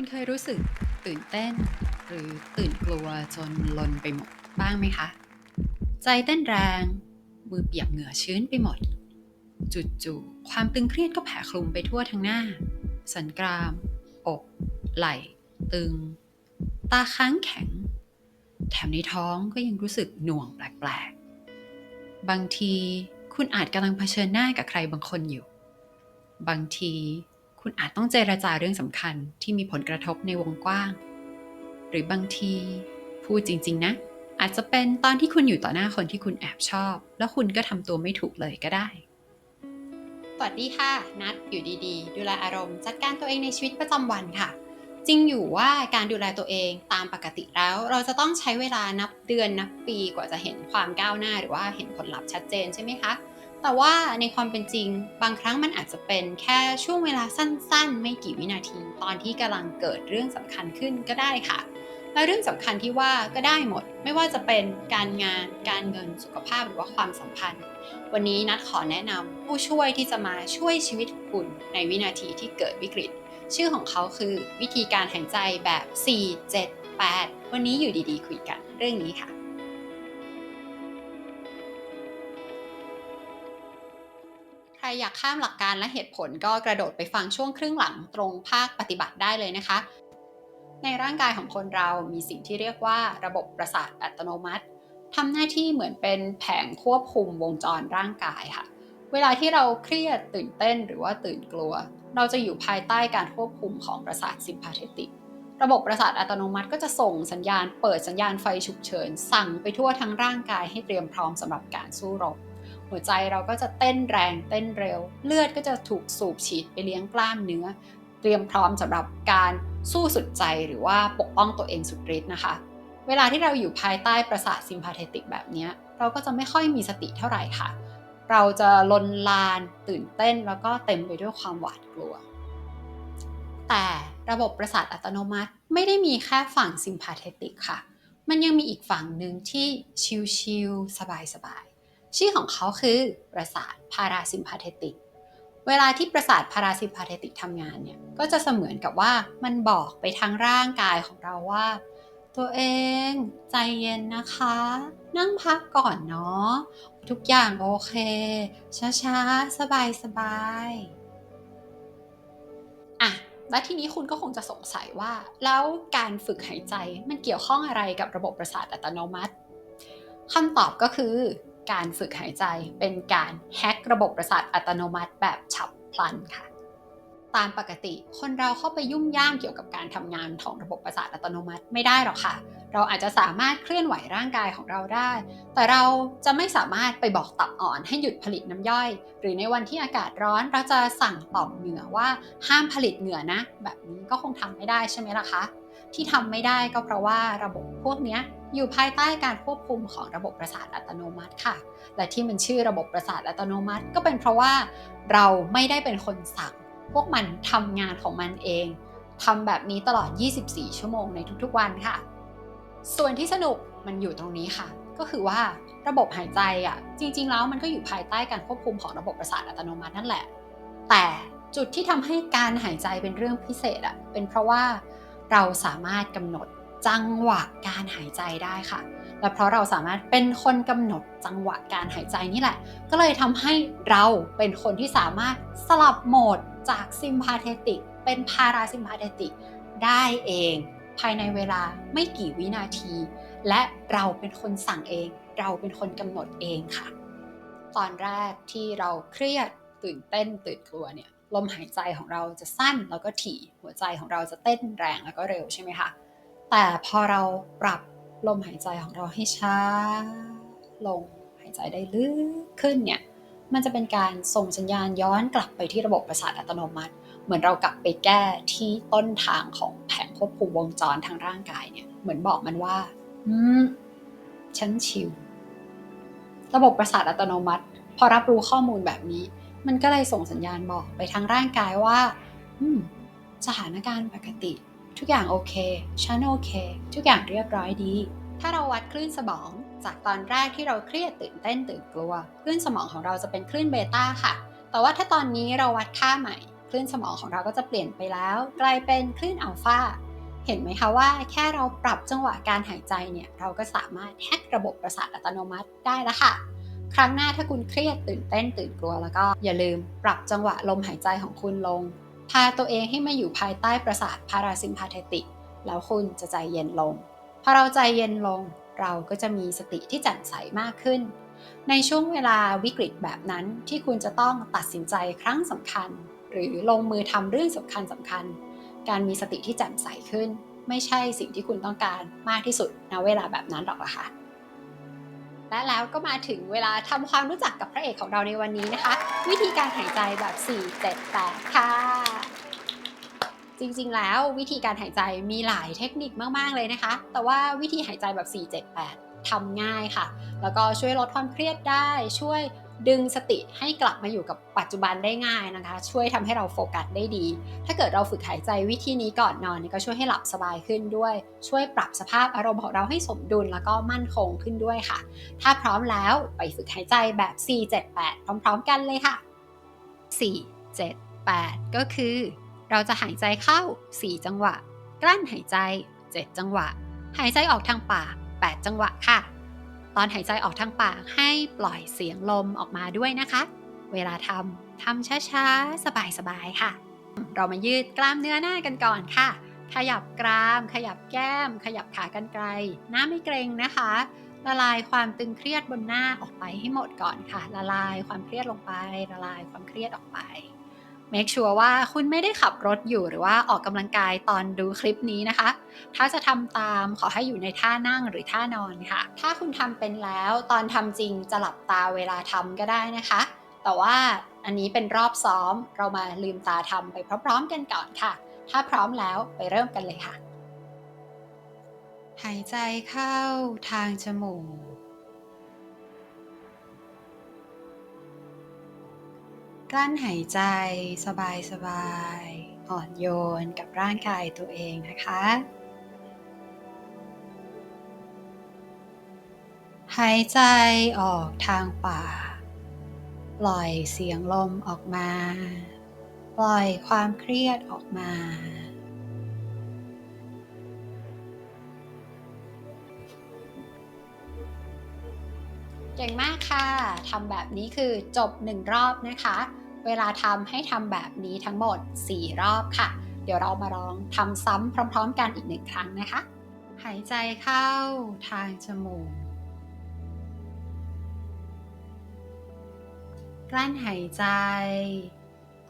คุณเคยรู้สึกตื่นเต้น หรือตื่นกลัวจนลนไปหมดบ้างไหมคะ ใจเต้นแรง มือเปียกเหงื่อชื้นไปหมด จู่ๆความตึงเครียดก็แผ่คลุมไปทั่วทั้งหน้า สันกราม อก ไหล่ ตึง ตาค้างแข็ง แถมในท้องก็ยังรู้สึกหน่วงแปลกๆ บางทีคุณอาจกำลังเผชิญหน้ากับใครบางคนอยู่ บางที คุณอาจต้องเจราจาเรื่องสำคัญที่มีผลกระทบในวงกว้าง หรือบางที พูดจริง ๆ นะ อาจจะเป็นตอนที่คุณอยู่ต่อหน้าคนที่คุณแอบชอบ แล้วคุณก็ทำตัวไม่ถูกเลยก็ได้สวัสดีค่ะ นัดอยู่ดีๆ ดูแลอารมณ์ จัดการตัวเองในชีวิตประจำวันค่ะ จริงอยู่ว่าการดูแลตัวเองตามปกติแล้ว เราจะต้องใช้เวลานับเดือนนับปีกว่าจะเห็นความก้าวหน้าหรือว่าเห็นผลลัพธ์ชัดเจนใช่ไหมคะ แต่ว่าในความเป็นจริง บางครั้งมันอาจจะเป็นแค่ช่วงเวลาสั้นๆ ไม่กี่วินาที ตอนที่กำลังเกิดเรื่องสำคัญขึ้นก็ได้ค่ะและเรื่องสำคัญที่ว่าก็ได้หมด ไม่ว่าจะเป็นการงาน การเงินสุขภาพหรือว่าความสัมพันธ์ วันนี้นัดขอแนะนำผู้ช่วยที่จะมาช่วยชีวิตคุณในวินาทีที่เกิดวิกฤต ชื่อของเขาคือวิธีการหายใจแบบ 4 7 8 วันนี้อยู่ดีๆ คุยกันเรื่องนี้ค่ะ รอยากข้ามหลักการและเหตุผลก็กระโดดไปฟังช่วงครึ่งหลังตรงภาคปฏิบัติได้เลยนะคะ ในร่างกายของคนเรามีสิ่งที่เรียกว่าระบบประสาทอัตโนมัติทำหน้าที่เหมือนเป็นแผงควบคุมวงจรร่างกายค่ะ เวลาที่เราเครียดตื่นเต้นหรือว่าตื่นกลัว เราจะอยู่ภายใต้การควบคุมของประสาทซิมพาเทติกระบบประสาทอัตโนมัติก็จะส่งสัญญาณเปิดสัญญาณไฟฉุกเฉิน สั่งไปทั่วทั้งร่างกายให้เตรียมพร้อมสำหรับการสู้รบ หัวใจเราก็จะเต้นแรงเต้นเร็ว เลือดก็จะถูกสูบฉีดไปเลี้ยงกล้ามเนื้อ เตรียมพร้อมสำหรับการสู้สุดใจหรือว่าปกป้องตัวเองสุดฤทธิ์นะคะ เวลาที่เราอยู่ภายใต้ประสาทซิมพาเทติกแบบนี้เราก็จะไม่ค่อยมีสติเท่าไหร่ค่ะ เราจะลนลานตื่นเต้นแล้วก็เต็มไปด้วยความหวาดกลัว แต่ระบบประสาทอัตโนมัติไม่ได้มีแค่ฝั่งซิมพาเทติกค่ะ มันยังมีอีกฝั่งหนึ่งที่ชิลๆสบายๆ ชื่อของเขาคือประสาทพาราซิมพาเทติก เวลาที่ประสาทพาราซิมพาเทติกทำงานเนี่ยก็จะเสมือนกับว่ามันบอกไปทางร่างกายของเราว่า ตัวเองใจเย็นนะคะ นั่งพักก่อนเนาะทุกอย่างโอเค ช้าๆ สบายๆอะและทีนี้คุณก็คงจะสงสัยว่า แล้วการฝึกหายใจมันเกี่ยวข้องอะไรกับระบบประสาทอัตโนมัติคำตอบก็คือ การฝึกหายใจเป็นการแฮกระบบประสาทอัตโนมัติแบบฉับพลันค่ะ ตามปกติคนเราเข้าไปยุ่งย่ามเกี่ยวกับการทำงานของระบบประสาทอัตโนมัติไม่ได้หรอกค่ะ เราอาจจะสามารถเคลื่อนไหวร่างกายของเราได้ แต่เราจะไม่สามารถไปบอกตับอ่อนให้หยุดผลิตน้ำย่อย หรือในวันที่อากาศร้อนเราจะสั่งต่อมเหงื่อว่าห้ามผลิตเหงื่อนะ แบบนี้ก็คงทำไม่ได้ใช่ไหมล่ะคะที่ทำไม่ได้ก็เพราะว่าระบบพวกนี้ อยู่ภายใต้การควบคุมของระบบประสาทอัตโนมัติค่ะ และที่มันชื่อระบบประสาทอัตโนมัติ ก็เป็นเพราะว่าเราไม่ได้เป็นคนสั่ง พวกมันทำงานของมันเองทำแบบนี้ตลอด 24 ชั่วโมงในทุกๆวันค่ะ ส่วนที่สนุกมันอยู่ตรงนี้ค่ะ ก็คือว่าระบบหายใจอะ จริง ๆ แล้วมันก็อยู่ภายใต้การควบคุมของระบบประสาทอัตโนมัตินั่นแหละ แต่จุดที่ทำให้การหายใจเป็นเรื่องพิเศษอะเป็นเพราะว่าเราสามารถกำหนด จังหวะการหายใจได้ค่ะ และเพราะเราสามารถเป็นคนกำหนดจังหวะการหายใจนี่แหละ ก็เลยทำให้เราเป็นคนที่สามารถสลับโหมดจากซิมพาเทติกเป็นพาราซิมพาเทติกได้เองภายในเวลาไม่กี่วินาที และเราเป็นคนสั่งเอง เราเป็นคนกำหนดเองค่ะ ตอนแรกที่เราเครียดตื่นเต้นตื่นกลัวเนี่ยลมหายใจของเราจะสั้นแล้วก็ถี่หัวใจของเราจะเต้นแรงแล้วก็เร็วใช่ไหมคะ แต่พอเราปรับลมหายใจของเราให้ช้า ลงหายใจได้ลึกขึ้นเนี่ย มันจะเป็นการส่งสัญญาณย้อนกลับไปที่ระบบประสาทอัตโนมัติ เหมือนเรากลับไปแก้ที่ต้นทางของแผงควบคุมวงจรทางร่างกายเนี่ย เหมือนบอกมันว่า อืม ฉันชิลระบบประสาทอัตโนมัติ พอรับรู้ข้อมูลแบบนี้ มันก็เลยส่งสัญญาณบอกไปทางร่างกายว่า อืม สถานการณ์ปกติ ทุกอย่างโอเค ฉันโอเค ทุกอย่างเรียบร้อยดี ถ้าเราวัดคลื่นสมอง จากตอนแรกที่เราเครียดตื่นเต้นตื่นกลัว คลื่นสมองของเราจะเป็นคลื่นเบต้าค่ะ แต่ว่าถ้าตอนนี้เราวัดค่าใหม่ คลื่นสมองของเราก็จะเปลี่ยนไปแล้ว กลายเป็นคลื่นอัลฟาเห็นไหมคะว่าแค่เราปรับจังหวะการหายใจเนี่ยเราก็สามารถแฮกระบบประสาทอัตโนมัติได้แล้วค่ะ ครั้งหน้าถ้าคุณเครียดตื่นเต้นตื่นกลัว แล้วก็อย่าลืมปรับจังหวะลมหายใจของคุณลง พาตัวเองให้มาอยู่ภายใต้ประสาทพาราซิมพาเทติกแล้วคุณจะใจเย็นลง พอเราใจเย็นลง เราก็จะมีสติที่แจ่มใสมากขึ้น ในช่วงเวลาวิกฤตแบบนั้นที่คุณจะต้องตัดสินใจครั้งสำคัญ หรือลงมือทำเรื่องสำคัญสำคัญ การมีสติที่แจ่มใสขึ้น ไม่ใช่สิ่งที่คุณต้องการมากที่สุดณเวลาแบบนั้นหรอกนะคะ และแล้วก็มาถึงเวลาทำความรู้จักกับพระเอกของเราในวันนี้นะคะ วิธีการหายใจแบบ 4 7 8 ค่ะ จริงๆ แล้ววิธีการหายใจมีหลายเทคนิคมากๆเลยนะคะ แต่ว่าวิธีหายใจแบบ 4 7 8ทำง่ายค่ะ แล้วก็ช่วยลดความเครียดได้ช่วย ดึงสติให้กลับมาอยู่กับปัจจุบันได้ง่ายนะคะ ช่วยทำให้เราโฟกัสได้ดี ถ้าเกิดเราฝึกหายใจวิธีนี้ก่อนนอนก็ช่วยให้หลับสบายขึ้นด้วย ช่วยปรับสภาพอารมณ์ของเราให้สมดุลแล้วก็มั่นคงขึ้นด้วยค่ะ ถ้าพร้อมแล้วไปฝึกหายใจแบบ 4 7 8 พร้อมๆกันเลยค่ะ 4 7 8 ก็คือ เราจะหายใจเข้า 4 จังหวะ กลั้นหายใจ 7 จังหวะ หายใจออกทางปาก 8 จังหวะค่ะ ตอนหายใจออกทางปากให้ปล่อยเสียงลมออกมาด้วยนะคะ เวลาทำทำช้าๆ สบายๆ ค่ะ เรามายืดกล้ามเนื้อหน้ากันก่อนค่ะ ขยับกราม ขยับแก้ม ขยับขากรรไกรหน้าไม่เกรงนะคะละลายความตึงเครียดบนหน้าออกไปให้หมดก่อนค่ะ ละลายความเครียดลงไป ละลายความเครียดออกไป make sure ว่าคุณไม่ได้ขับรถอยู่หรือว่าออกกำลังกายตอนดูคลิปนี้นะคะ ถ้าจะทำตามขอให้อยู่ในท่านั่งหรือท่านอนค่ะ ถ้าคุณทำเป็นแล้วตอนทำจริงจะหลับตาเวลาทำก็ได้นะคะ แต่ว่าอันนี้เป็นรอบซ้อมเรามาลืมตาทำไปพร้อมๆกันก่อนค่ะ ถ้าพร้อมแล้วไปเริ่มกันเลยค่ะ หายใจเข้าทางจมูก กลั้นหายใจสบายๆอ่อนโยนกับร่างกายตัวเองนะคะ หายใจออกทางปากปล่อยเสียงลมออกมา ปล่อยความเครียดออกมา เก่งมากค่ะทำแบบนี้คือจบ 1 รอบนะคะ เวลาทำให้ทำแบบนี้ทั้งหมด 4 รอบค่ะ เดี๋ยวเรามาลองทำซ้ำพร้อม ๆ กันอีกหนึ่งครั้งนะคะ หายใจเข้าทางจมูกกลั้นหายใจ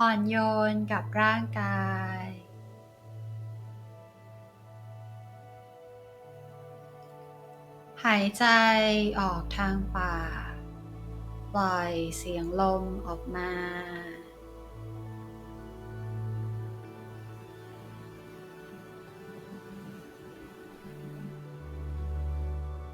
อ่อนโยนกับร่างกาย หายใจออกทางปาก ปล่อยเสียงลมออกมา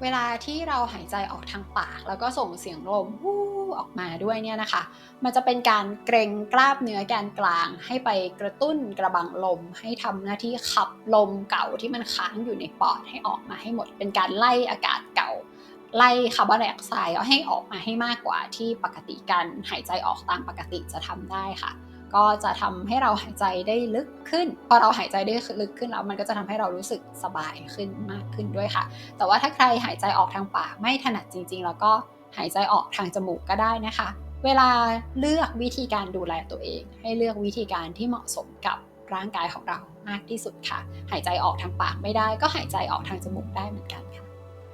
เวลาที่เราหายใจออกทางปาก แล้วก็ส่งเสียงลมวู้ออกมาด้วยเนี่ยนะคะ มันจะเป็นการเกรงกล้ามเนื้อแกนกลาง ให้ไปกระตุ้นกระบังลม ให้ทำหน้าที่ขับลมเก่าที่มันค้างอยู่ในปอดให้ออกมาให้หมด เป็นการไล่อากาศเก่า ไล่คาร์บอนไดออกไซด์ให้ออกมาให้มากกว่าที่ปกติการหายใจออกตามปกติจะทำได้ค่ะ ก็จะทำให้เราหายใจได้ลึกขึ้น พอเราหายใจได้ลึกขึ้นแล้วมันก็จะทำให้เรารู้สึกสบายขึ้นมากขึ้นด้วยค่ะ แต่ว่าถ้าใครหายใจออกทางปากไม่ถนัดจริง ๆ แล้วก็หายใจออกทางจมูกก็ได้นะคะ เวลาเลือกวิธีการดูแลตัวเอง ให้เลือกวิธีการที่เหมาะสมกับร่างกายของเรามากที่สุดค่ะ หายใจออกทางปากไม่ได้ ก็หายใจออกทางจมูกได้เหมือนกันค่ะ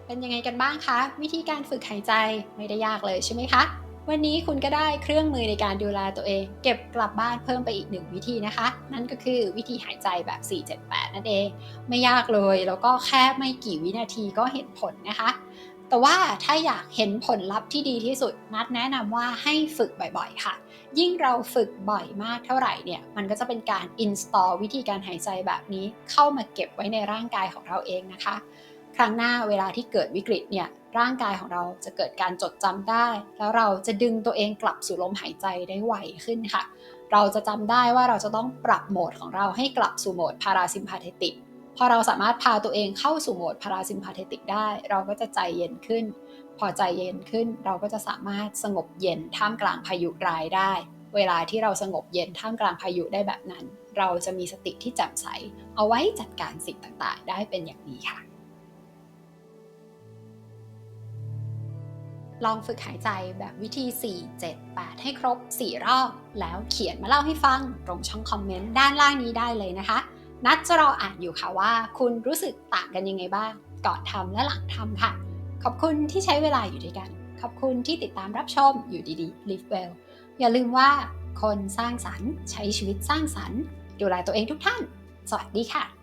เป็นยังไงกันบ้างคะ วิธีการฝึกหายใจไม่ได้ยากเลยใช่ไหมคะ วันนี้คุณก็ได้เครื่องมือในการดูแลตัวเอง เก็บกลับบ้านเพิ่มไปอีกหนึ่งวิธีนะคะ นั่นก็คือวิธีหายใจแบบ 478 นั่นเอง ไม่ยากเลยแล้วก็แค่ไม่กี่วินาทีก็เห็นผลนะคะ แต่ว่าถ้าอยากเห็นผลลัพธ์ที่ดีที่สุดนัดแนะนำว่าให้ฝึกบ่อยๆ ค่ะ ยิ่งเราฝึกบ่อยมากเท่าไหร่เนี่ยมันก็จะเป็นการ install วิธีการหายใจแบบนี้เข้ามาเก็บไว้ในร่างกายของเราเองนะคะ ครั้งหน้าเวลาที่เกิดวิกฤตเนี่ย ร่างกายของเราจะเกิดการจดจำได้ แล้วเราจะดึงตัวเองกลับสู่ลมหายใจได้ไวขึ้นค่ะ เราจะจำได้ว่าเราจะต้องปรับโหมดของเราให้กลับสู่โหมดพาราซิมพาเทติกพอเราสามารถพาตัวเองเข้าสู่โหมดพาราซิมพาเทติกได้ เราก็จะใจเย็นขึ้น พอใจเย็นขึ้น เราก็จะสามารถสงบเย็นท่ามกลางพายุร้ายได้ เวลาที่เราสงบเย็นท่ามกลางพายุได้แบบนั้น เราจะมีสติที่แจ่มใส เอาไว้จัดการสิ่งต่างๆ ได้เป็นอย่างดีค่ะ ลองฝึกหายใจแบบวิธี 4 7 8 ให้ครบ 4 รอบ แล้วเขียนมาเล่าให้ฟัง ตรงช่องคอมเมนต์ด้านล่างนี้ได้เลยนะคะ นัดจะรออ่านอยู่ค่ะว่า คุณรู้สึกต่างกันยังไงบ้าง ก่อนทำและหลังทำค่ะ ขอบคุณที่ใช้เวลาอยู่ด้วยกัน ขอบคุณที่ติดตามรับชมอยู่ดีๆ Live Well อย่าลืมว่าคนสร้างสรรค์ ใช้ชีวิตสร้างสรรค์ ดูแลตัวเองทุกท่าน สวัสดีค่ะ